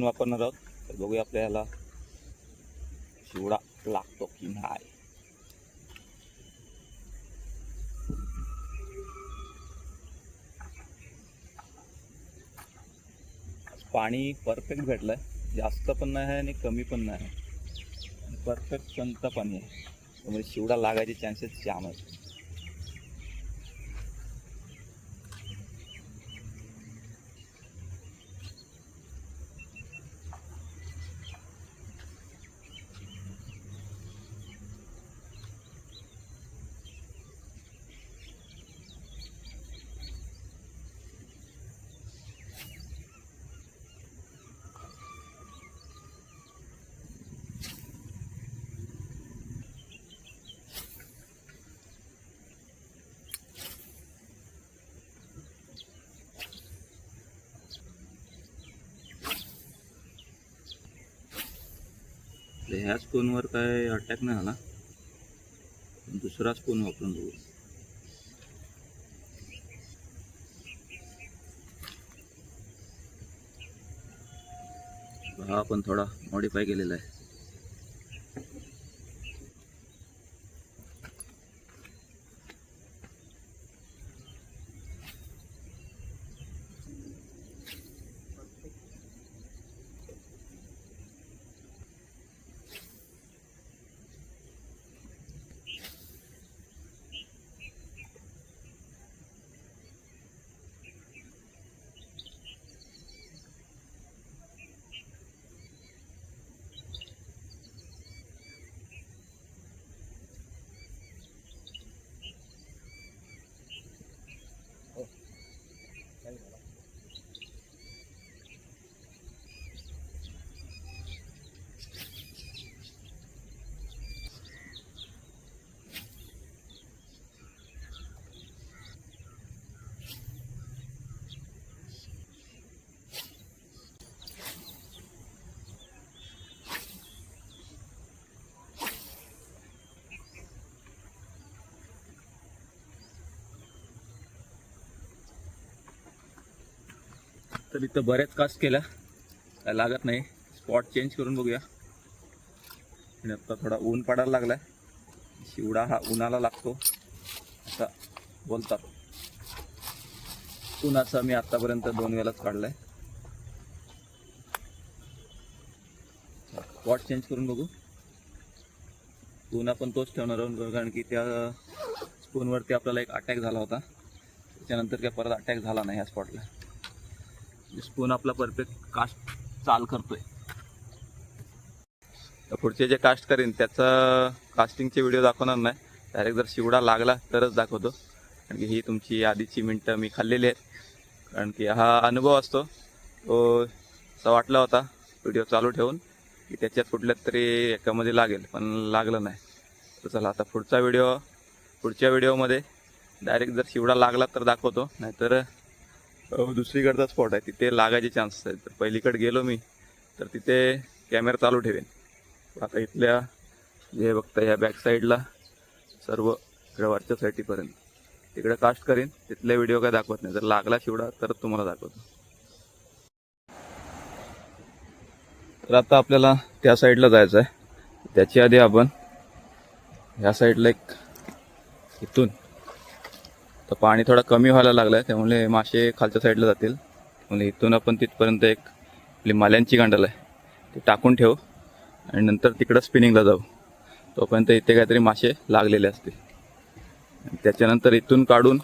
Spoon वापरणार आहोत. तर बघूया आपल्याला शिवडा लागतो की नाही. पाणी परफेक्ट भेटलंय. जास्त पण नाही आहे आणि कमी पण नाही आहे. परफेक्ट संत पाणी आहे. त्यामुळे शिवडा लागायचे चान्सेस जाम आहेत. तर ह्याच फोनवर काय अटॅक नाही झाला दुसराच फोन वापरून बघू. हा आपण थोडा मॉडीफाय केलेला आहे. तर इथं बऱ्याच कास्ट केल्या. काय लागत नाही. स्पॉट चेंज करून बघूया. आणि आता थोडा ऊन पडायला लागलाय. शिवडा हा उन्हाला लागतो. असा बोलतात. उन्हाचा मी आतापर्यंत दोन वेळाच काढलाय. स्पॉट चेंज करून बघू. ऊन आपण तोच ठेवणार आहोत. कारण की त्या स्पूनवरती आपल्याला एक अटॅक झाला होता. त्याच्यानंतर काय परत अटॅक झाला नाही ह्या स्पॉटला स्पून आपला परफेक्ट कास्ट चाल करतोय. तर पुढचे जे कास्ट करीन त्याचा कास्टिंगचे व्हिडिओ दाखवणार नाही. डायरेक्ट जर शिवडा लागला तरच दाखवतो. कारण की ही तुमची आधीची मिनटं मी खाल्लेली आहेत. कारण की हा अनुभव असतो. तो असा वाटला होता व्हिडिओ चालू ठेवून की त्याच्यात कुठल्यात तरी एकामध्ये लागेल पण लागलं नाही. तर चला आता पुढचा व्हिडिओ पुढच्या व्हिडिओमध्ये डायरेक्ट जर शिवडा लागला तर दाखवतो नाहीतर दुसरीकडचा स्पॉट आहे. तिथे लागायचे चान्सेस आहेत. तर पहिलीकडे गेलो मी तर तिथे कॅमेरा चालू ठेवेन. आता इथल्या जे बघता ह्या बॅक साईडला सर्व वरच्या साईटीपर्यंत तिकडे कास्ट करेन. तिथले व्हिडिओ काय दाखवत नाही. जर लागला शिवडा तर तुम्हाला दाखवतो. तर आता आपल्याला त्या साईडला जायचं आहे त्याच्या आधी आपण ह्या साईडला एक इथून तर पाणी थोडा कमी व्हायला लागलं आहे त्यामुळे मासे खालच्या साईडला जातील. म्हणजे इथून आपण तिथपर्यंत एक आपली माल्यांची गांडल आहे ती टाकून ठेवू आणि नंतर तिकडं स्पिनिंगला जाऊ. तोपर्यंत इथे काहीतरी मासे लागलेले असतील. त्याच्यानंतर इथून काढून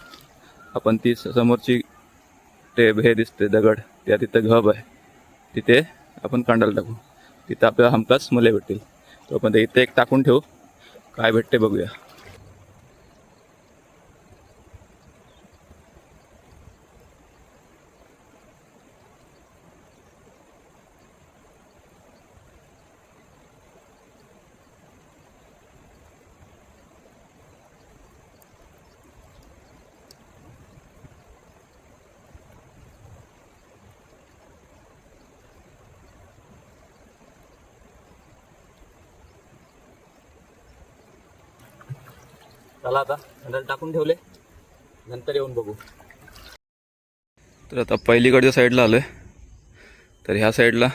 आपण ती स- समोरची ते हे दिसते दगड त्या तिथं घब आहे. तिथे आपण कांडाला टाकू. तिथं आपल्याला हमखास मले भेटतील. तोपर्यंत इथे एक टाकून ठेवू. काय भेटते बघूया. चला आता नंतर टाकून ठेवले. नंतर येऊन बघू. तर आता पहिलीकडच्या साईडला आलोय. तर ह्या साईडला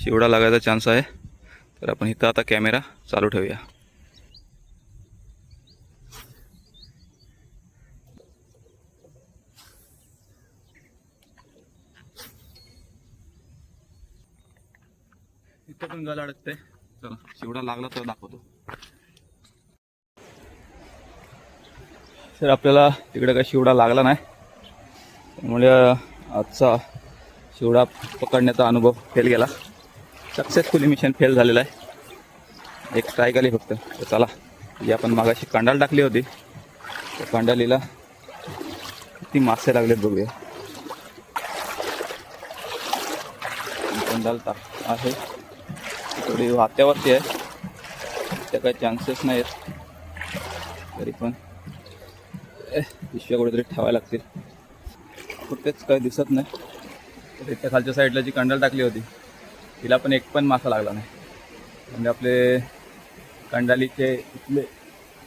शिवडा लागायचा चान्स आहे. तर आपण इथं आता कॅमेरा चालू ठेवूया. इथं पण गल अडकते चला शिवडा लागला तर दाखवतो. सर आपल्याला तिकडे काही शिवडा लागला नाही. त्यामुळे आजचा शिवडा पकडण्याचा अनुभव फेल गेला. सक्सेसफुली मिशन फेल झालेला आहे. एक ट्राय आली फक्त. तर चला जी आपण मागाशी कांडाल टाकली होती. त्या कांडालीला किती मासे लागलेत बघूया. कांडाल टाक आहे. थोडी वात्यावरती आहे. त्या काही चान्सेस नाही आहेत तरी पण. पिशव्या कुठेतरी ठेवायला लागतील. कुठेच काही दिसत नाही. तर इथल्या खालच्या साईडला जी कंडल टाकली होती तिला पण एक पण मासा लागला नाही. म्हणजे आपले कंडालीचे इथले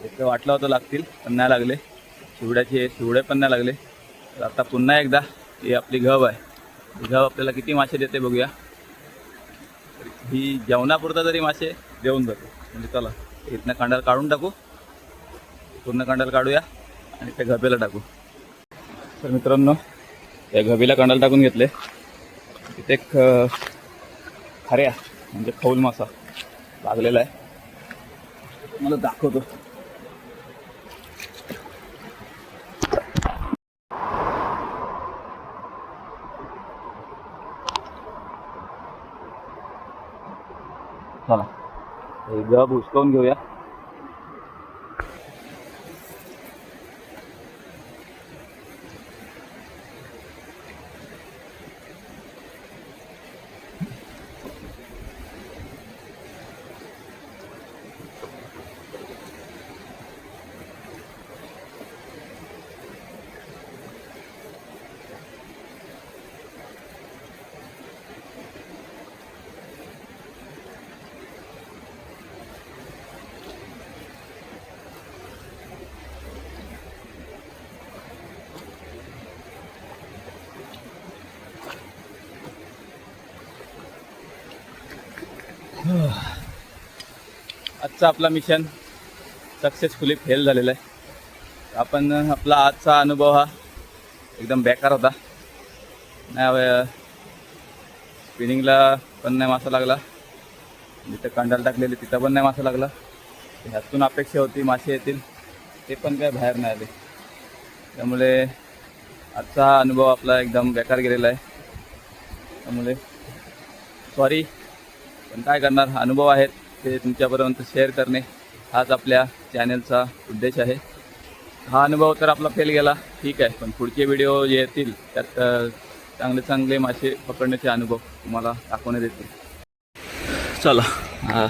इथे वाटलं होतं लागतील पण नाही लागले. शिवड्याचे शिवडे पण नाही लागले. तर आता पुन्हा एकदा ही आपली घव आहे. ही घव आपल्याला किती मासे देते बघूया. ही जेवणापुरता तरी मासे देऊन जातो. म्हणजे चला इथनं कांडाल काढून टाकू. पूर्ण कांडाल काढूया. आणि त्या घबेला टाकू. तर मित्रांनो त्या घबीला कंडाला टाकून घेतले. तिथे एक खऱ्या म्हणजे खौल मासा लागलेला आहे. मला दाखवतो. चला हे गब हुसकावून घेऊया. आजचा आपला मिशन सक्सेसफुली फेल झालेला आहे. आपण आपला आजचा अनुभव हा एकदम बेकार होता. नाही स्पिनिंगला पण नाही मासा लागला. जिथं कांडाल टाकलेली तिथं पण नाही मासा लागला. ह्यातून अपेक्षा होती मासे येतील. ते पण काय बाहेर नाही आले. त्यामुळे आजचा अनुभव आपला एकदम बेकार गेलेला आहे. त्यामुळे सॉरी पण काय करणार अनुभव आहेत ते तुमच्यापर्यंत शेअर करणे हाच आपल्या चॅनलचा उद्देश आहे. हा अनुभव तर आपला फेल गेला ठीक आहे पण पुढचे व्हिडिओ जे येतील त्यात चांगले चांगले मासे पकडण्याचे अनुभव तुम्हाला दाखवण्यात येतील. चला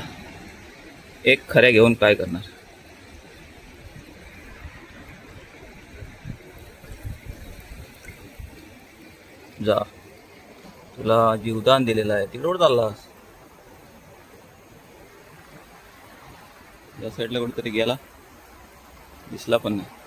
एक खऱ्या घेऊन काय करणार? जा. तुला जीवदान दिलेलं आहे तिकडे चाललास? या साईडला कुठेतरी गेला. दिसला पण नाही.